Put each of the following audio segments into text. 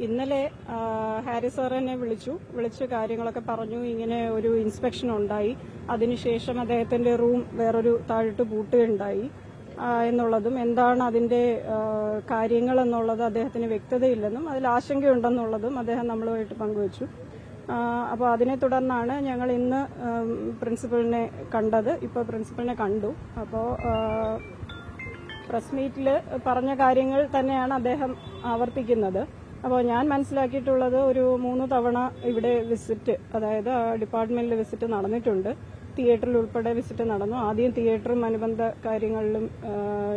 ഇന്നലെ Harry Haris sir എന്നെ വിളിച്ചു. വിളിച്ച് കാര്യങ്ങളൊക്കെ പറഞ്ഞു. ഇങ്ങനെ ഒരു ഇൻസ്പെക്ഷൻ ഉണ്ടായി. അതിനുശേഷം അദ്ദേഹത്തിന്റെ റൂം വേറൊരു താഴിട്ട് പൂട്ടുകയുണ്ടായി. എന്നുള്ളതും എന്താണ് അതിന്റെ കാര്യങ്ങൾ എന്നുള്ളത് അദ്ദേഹത്തിന് വ്യക്തതയില്ലെന്നും അതിൽ ആശങ്കയുണ്ടെന്നുള്ളതും അദ്ദേഹം നമ്മളുമായിട്ട് പങ്കുവച്ചു. അപ്പോൾ അതിനെ തുടർന്നാണ് ഞങ്ങൾ ഇന്ന് പ്രിൻസിപ്പലിനെ കണ്ടത്. ഇപ്പോൾ പ്രിൻസിപ്പലിനെ കണ്ടു. അപ്പോൾ പ്രസ് മീറ്റിൽ പറഞ്ഞ കാര്യങ്ങൾ തന്നെയാണ് അദ്ദേഹം ആവർത്തിക്കുന്നത്. അപ്പോൾ ഞാൻ മനസ്സിലാക്കിയിട്ടുള്ളത് ഒരു മൂന്ന് തവണ ഇവിടെ വിസിറ്റ് അതായത് ഡിപ്പാർട്ട്മെന്റിൽ വിസിറ്റ് നടന്നിട്ടുണ്ട്. തിയേറ്ററിൽ ഉൾപ്പെടെ വിസിറ്റ് നടന്നു. ആദ്യം തിയേറ്ററും അനുബന്ധ കാര്യങ്ങളിലും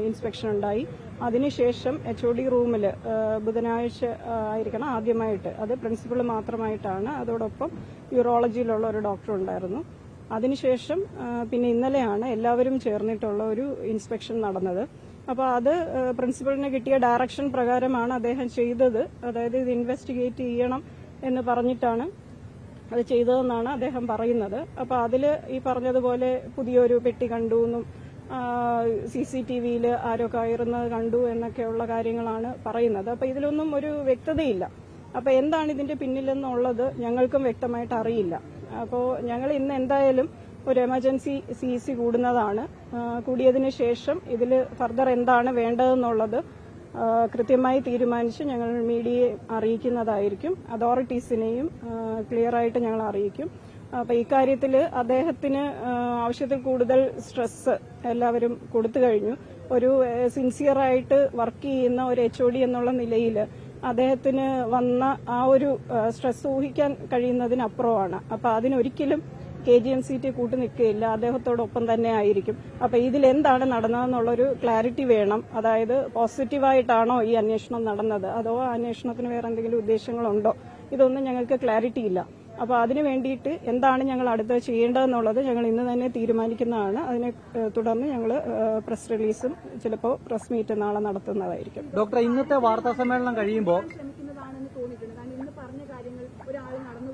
ഇൻസ്പെക്ഷൻ ഉണ്ടായി. അതിനുശേഷം എച്ച് ഒ ഡി റൂമിൽ ബുധനാഴ്ച ആയിരിക്കണം ആദ്യമായിട്ട്. അത് പ്രിൻസിപ്പൾ മാത്രമായിട്ടാണ്. അതോടൊപ്പം യൂറോളജിയിലുള്ള ഒരു ഡോക്ടർ ഉണ്ടായിരുന്നു. അതിനുശേഷം പിന്നെ ഇന്നലെയാണ് എല്ലാവരും ചേർന്നിട്ടുള്ള ഒരു ഇൻസ്പെക്ഷൻ നടന്നത്. അപ്പോൾ അത് പ്രിൻസിപ്പലിന് കിട്ടിയ ഡയറക്ഷൻ പ്രകാരമാണ് അദ്ദേഹം ചെയ്തത്. അതായത് ഇത് ഇൻവെസ്റ്റിഗേറ്റ് ചെയ്യണം എന്ന് പറഞ്ഞിട്ടാണ് അത് ചെയ്തതെന്നാണ് അദ്ദേഹം പറയുന്നത്. അപ്പോൾ അതിൽ ഈ പറഞ്ഞതുപോലെ പുതിയൊരു പെട്ടി കണ്ടു എന്നും സി സി ടി വിയിൽ ആരോ കയറുന്നത് കണ്ടു എന്നൊക്കെയുള്ള കാര്യങ്ങളാണ് പറയുന്നത്. അപ്പോൾ ഇതിലൊന്നും ഒരു വ്യക്തതയില്ല. അപ്പോൾ എന്താണ് ഇതിന്റെ പിന്നിലെന്നുള്ളത് ഞങ്ങൾക്കും വ്യക്തമായിട്ട് അറിയില്ല. അപ്പോൾ ഞങ്ങൾ ഇന്ന് എന്തായാലും ഒരു എമർജൻസി സി സി കൂടുന്നതാണ്. കൂടിയതിന് ശേഷം ഇതിൽ ഫർദർ എന്താണ് വേണ്ടതെന്നുള്ളത് കൃത്യമായി തീരുമാനിച്ച് ഞങ്ങൾ മീഡിയയെ അറിയിക്കുന്നതായിരിക്കും. അതോറിറ്റീസിനെയും ക്ലിയർ ആയിട്ട് ഞങ്ങൾ അറിയിക്കും. അപ്പൊ ഇക്കാര്യത്തിൽ അദ്ദേഹത്തിന് ആവശ്യത്തിൽ കൂടുതൽ സ്ട്രെസ് എല്ലാവരും കൊടുത്തു കഴിഞ്ഞു. ഒരു സിൻസിയറായിട്ട് വർക്ക് ചെയ്യുന്ന ഒരു എച്ച് ഒ ഡി എന്നുള്ള നിലയിൽ അദ്ദേഹത്തിന് വന്ന ആ ഒരു സ്ട്രെസ് ഊഹിക്കാൻ കഴിയുന്നതിനപ്പുറമാണ്. അപ്പൊ അതിനൊരിക്കലും K G M C T കൂട്ടു നിൽക്കുകയില്ല. അദ്ദേഹത്തോടൊപ്പം തന്നെ ആയിരിക്കും. അപ്പൊ ഇതിൽ എന്താണ് നടന്നതെന്നുള്ളൊരു ക്ലാരിറ്റി വേണം. അതായത് പോസിറ്റീവായിട്ടാണോ ഈ അന്വേഷണം നടന്നത്? അതോ അന്വേഷണത്തിന് വേറെ എന്തെങ്കിലും ഉദ്ദേശങ്ങളുണ്ടോ? ഇതൊന്നും ഞങ്ങൾക്ക് ക്ലാരിറ്റി ഇല്ല. അപ്പൊ അതിനു വേണ്ടിയിട്ട് എന്താണ് ഞങ്ങൾ അടുത്ത ചെയ്യേണ്ടതെന്നുള്ളത് ഞങ്ങൾ ഇന്ന് തന്നെ തീരുമാനിക്കുന്നതാണ്. അതിനെ തുടർന്ന് ഞങ്ങൾ പ്രസ് റിലീസും ചിലപ്പോൾ പ്രസ് മീറ്റ് നാളെ നടത്തുന്നതായിരിക്കും. ഡോക്ടർ ഇന്നത്തെ വാർത്താ സമ്മേളനം കഴിയുമ്പോൾ ശ്രമിക്കുന്നതാണെന്ന് തോന്നിയിട്ടുണ്ട്. കാരണം ഇന്ന് പറഞ്ഞ കാര്യങ്ങൾ ഒരാൾ നടന്നു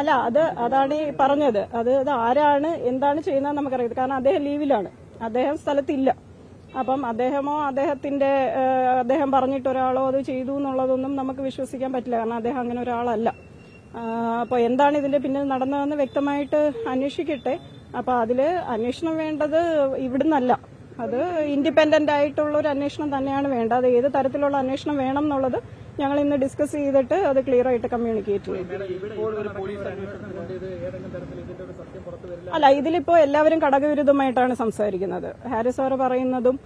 അല്ല അത് അതാണ് ഈ പറഞ്ഞത്. അത് അത് ആരാണ് എന്താണ് ചെയ്യുന്നത് നമുക്കറിയാം കാരണം അദ്ദേഹം ലീവിലാണ്. അദ്ദേഹം സ്ഥലത്തില്ല. അപ്പം അദ്ദേഹമോ അദ്ദേഹത്തിന്റെ അദ്ദേഹം പറഞ്ഞിട്ട് ഒരാളോ അത് ചെയ്തു എന്നുള്ളതൊന്നും നമുക്ക് വിശ്വസിക്കാൻ പറ്റില്ല. കാരണം അദ്ദേഹം അങ്ങനെ ഒരാളല്ല. അപ്പോൾ എന്താണ് ഇതിന്റെ പിന്നിൽ നടന്നതെന്ന് വ്യക്തമായിട്ട് അന്വേഷിക്കട്ടെ. അപ്പോൾ അതിൽ അന്വേഷണം വേണ്ടത് ഇവിടുന്നല്ല. അത് ഇൻഡിപെൻഡന്റ് ആയിട്ടുള്ള ഒരു അന്വേഷണം തന്നെയാണ് വേണ്ടത്. അത് ഏത് തരത്തിലുള്ള അന്വേഷണം വേണം എന്നുള്ളത് ഞങ്ങൾ ഇന്ന് ഡിസ്കസ് ചെയ്തിട്ട് അത് ക്ലിയർ ആയിട്ട് കമ്മ്യൂണിക്കേറ്റ് ചെയ്യും. അല്ല ഇതിലിപ്പോ എല്ലാവരും കടകവിരുദ്ധമായിട്ടാണ് സംസാരിക്കുന്നത്. ഹാരിസ് സാറ് പറയുന്നതും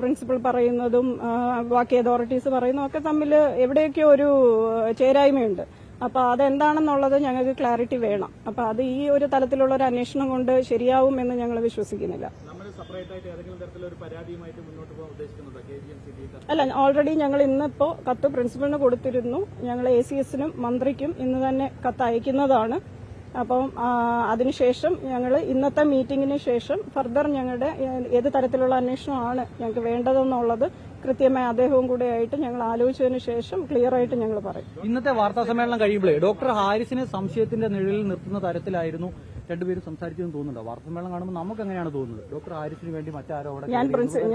പ്രിൻസിപ്പൾ പ്രിൻസിപ്പൽ പറയുന്നതും ബാക്കി അതോറിറ്റീസ് പറയുന്നതും ഒക്കെ തമ്മിൽ എവിടെയൊക്കെയോ ഒരു ചേരായ്മയുണ്ട്. അപ്പൊ അതെന്താണെന്നുള്ളത് ഞങ്ങൾക്ക് ക്ലാരിറ്റി വേണം. അപ്പൊ അത് ഈ ഒരു തലത്തിലുള്ള ഒരു അന്വേഷണം കൊണ്ട് ശരിയാവും എന്ന് ഞങ്ങൾ വിശ്വസിക്കുന്നില്ല. അല്ല ഓൾറെഡി ഞങ്ങൾ ഇന്നിപ്പോ കത്ത് പ്രിൻസിപ്പലിന് കൊടുത്തിരുന്നു. ഞങ്ങൾ എ സി എസിനും മന്ത്രിക്കും ഇന്ന് തന്നെ കത്ത് അയക്കുന്നതാണ്. അപ്പം അതിനുശേഷം ഞങ്ങൾ ഇന്നത്തെ മീറ്റിംഗിന് ശേഷം ഫർദർ ഞങ്ങളുടെ ഏത് തരത്തിലുള്ള അന്വേഷണമാണ് ഞങ്ങൾക്ക് വേണ്ടതെന്നുള്ളത് കൃത്യമായ അദ്ദേഹവും കൂടെ ആയിട്ട് ഞങ്ങൾ ആലോചിച്ചതിന് ശേഷം ക്ലിയർ ആയിട്ട് ഞങ്ങൾ പറയും. ഇന്നത്തെ വാർത്താ സമ്മേളനം കഴിയുമ്പോഴേ ഡോക്ടർ ഹാരിസിനെ സംശയത്തിന്റെ നിഴലിൽ നിർത്തുന്ന തരത്തിലായിരുന്നു രണ്ടുപേരും സംസാരിച്ചെന്ന് തോന്നുന്നുണ്ടോ? വാർത്തമേളം കാണുമ്പോൾ നമുക്ക് എങ്ങനെയാണ് തോന്നുന്നത്? ഡോക്ടർ ആരിഫിന് വേണ്ടി മറ്റാരോ അവിടെ ഞാൻ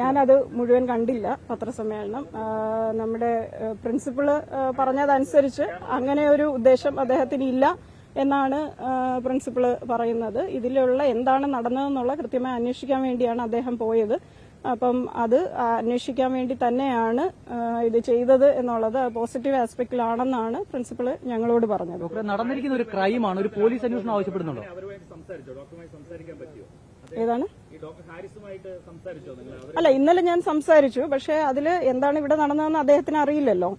ഞാനത് മുഴുവൻ കണ്ടില്ല പത്രസമ്മേളനം. നമ്മുടെ പ്രിൻസിപ്പൾ പറഞ്ഞതനുസരിച്ച് അങ്ങനെ ഒരു ഉദ്ദേശം അദ്ദേഹത്തിന് ഇല്ല എന്നാണ് പ്രിൻസിപ്പൾ പറയുന്നത്. ഇതിലുള്ള എന്താണ് നടന്നതെന്നുള്ള കൃത്യമായി അന്വേഷിക്കാൻ വേണ്ടിയാണ് അദ്ദേഹം പോയത്. അപ്പം അത് അന്വേഷിക്കാൻ വേണ്ടി തന്നെയാണ് ഇത് ചെയ്തത് എന്നുള്ളത് പോസിറ്റീവ് ആസ്പെക്ടിലാണെന്നാണ് പ്രിൻസിപ്പൾ ഞങ്ങളോട് പറഞ്ഞത്. നടന്നിരിക്കുന്ന ഒരു ക്രൈമാണ് ഒരു പോലീസ് അന്വേഷണം ആവശ്യപ്പെടുന്നുണ്ടോ? ഏതാണ്? അല്ല ഇന്നലെ ഞാൻ സംസാരിച്ചു പക്ഷേ അതിൽ എന്താണ് ഇവിടെ നടന്നതെന്ന് അദ്ദേഹത്തിന് അറിയില്ലല്ലോ.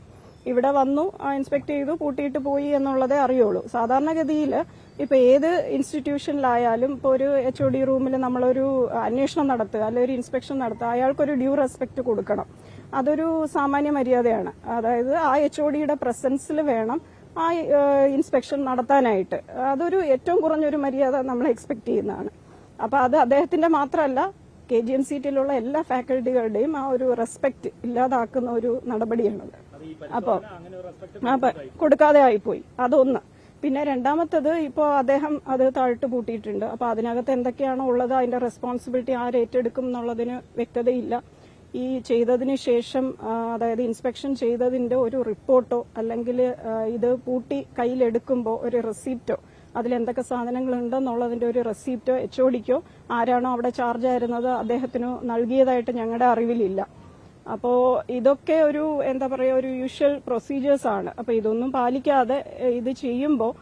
ഇവിടെ വന്നു ഇൻസ്പെക്ട് ചെയ്തു പൂട്ടിയിട്ട് പോയി എന്നുള്ളതേ അറിയുള്ളൂ. സാധാരണഗതിയിൽ ഇപ്പൊ ഏത് ഇൻസ്റ്റിറ്റ്യൂഷനിലായാലും ഇപ്പോൾ ഒരു എച്ച് ഒ ഡി റൂമിൽ നമ്മളൊരു അന്വേഷണം നടത്തുക അല്ലെങ്കിൽ ഒരു ഇൻസ്പെക്ഷൻ നടത്തുക അയാൾക്കൊരു ഡ്യൂ റെസ്പെക്ട് കൊടുക്കണം. അതൊരു സാമാന്യ മര്യാദയാണ്. അതായത് ആ എച്ച് ഒ ഡിയുടെ പ്രസൻസിൽ വേണം ആ ഇൻസ്പെക്ഷൻ നടത്താനായിട്ട്. അതൊരു ഏറ്റവും കുറഞ്ഞൊരു മര്യാദ നമ്മൾ എക്സ്പെക്ട് ചെയ്യുന്നതാണ്. അപ്പൊ അത് അദ്ദേഹത്തിന്റെ മാത്രമല്ല കെ ജി എം സീറ്റിലുള്ള എല്ലാ ഫാക്കൽറ്റികളുടെയും ആ ഒരു റെസ്പെക്ട് ഇല്ലാതാക്കുന്ന ഒരു നടപടിയാണത്. അപ്പോൾ അപ്പൊ കൊടുക്കാതെ ആയിപ്പോയി. അതൊന്ന്. പിന്നെ രണ്ടാമത്തത് ഇപ്പോൾ അദ്ദേഹം അത് താഴ്ത്തു പൂട്ടിയിട്ടുണ്ട്. അപ്പോൾ അതിനകത്ത് എന്തൊക്കെയാണോ ഉള്ളത് അതിന്റെ റെസ്പോൺസിബിലിറ്റി ആര് ഏറ്റെടുക്കും എന്നുള്ളതിന് വ്യക്തതയില്ല. ഈ ചെയ്തതിന് ശേഷം അതായത് ഇൻസ്പെക്ഷൻ ചെയ്തതിന്റെ ഒരു റിപ്പോർട്ടോ അല്ലെങ്കിൽ ഇത് പൂട്ടി കയ്യിലെടുക്കുമ്പോൾ ഒരു റെസിപ്റ്റോ അതിൽ എന്തൊക്കെ സാധനങ്ങൾ ഉണ്ടെന്നുള്ളതിന്റെ ഒരു റെസിപ്റ്റോ എച്ച് ആരാണോ അവിടെ ചാർജ് ആയിരുന്നത് അദ്ദേഹത്തിനു നൽകിയതായിട്ട് ഞങ്ങളുടെ അറിവിലില്ല. അപ്പോ ഇതൊക്കെ ഒരു എന്താ പറയുക ഒരു യൂഷ്വൽ പ്രൊസീജിയേഴ്സ് ആണ്. അപ്പൊ ഇതൊന്നും പാലിക്കാതെ ഇത് ചെയ്യുമ്പോൾ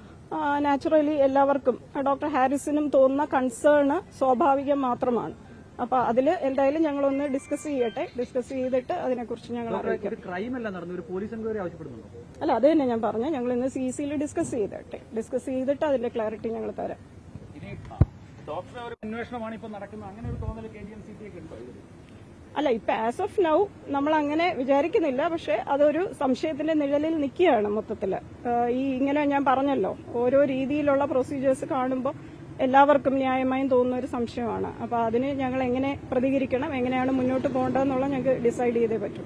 നാച്ചുറലി എല്ലാവർക്കും ഡോക്ടർ ഹാരിസിനും തോന്നുന്ന കൺസേണ് സ്വാഭാവികം മാത്രമാണ്. അപ്പൊ അതിൽ എന്തായാലും ഞങ്ങൾ ഒന്ന് ഡിസ്കസ് ചെയ്യട്ടെ. ഡിസ്കസ് ചെയ്തിട്ട് അതിനെക്കുറിച്ച് ഞങ്ങൾ ഒരു ക്രൈം അല്ല നടന്നു ഒരു പോലീസ് എൻക്വയറി ആവശ്യപ്പെടുന്നുണ്ടോ? അല്ല അത് തന്നെ ഞാൻ പറഞ്ഞു. ഞങ്ങൾ ഇന്ന് സി സിയിൽ ഡിസ്കസ് ചെയ്തട്ടെ. ഡിസ്കസ് ചെയ്തിട്ട് അതിന്റെ ക്ലാരിറ്റി ഞങ്ങൾ തരാം. ഇനി ഡോക്ടറെ ഒരു അന്വേഷണമാണ് ഇപ്പൊ നടക്കുന്നത്. അങ്ങനെ ഒരു തോന്നൽ K D M C T ഒക്കെ ഉണ്ടോ? അല്ല ഇപ്പൊ ആസ് ഓഫ് നൗ നമ്മൾ അങ്ങനെ വിചാരിക്കുന്നില്ല പക്ഷെ അതൊരു സംശയത്തിന്റെ നിഴലിൽ നിൽക്കുകയാണ് മൊത്തത്തിൽ ഈ ഇങ്ങനെ ഞാൻ പറഞ്ഞല്ലോ ഓരോ രീതിയിലുള്ള പ്രൊസീജിയേഴ്സ് കാണുമ്പോൾ എല്ലാവർക്കും ന്യായമായും തോന്നുന്ന ഒരു സംശയമാണ്. അപ്പൊ അതിന് ഞങ്ങൾ എങ്ങനെ പ്രതികരിക്കണം എങ്ങനെയാണ് മുന്നോട്ട് പോകേണ്ടതെന്നുള്ള ഞങ്ങൾക്ക് ഡിസൈഡ് ചെയ്തേ പറ്റും.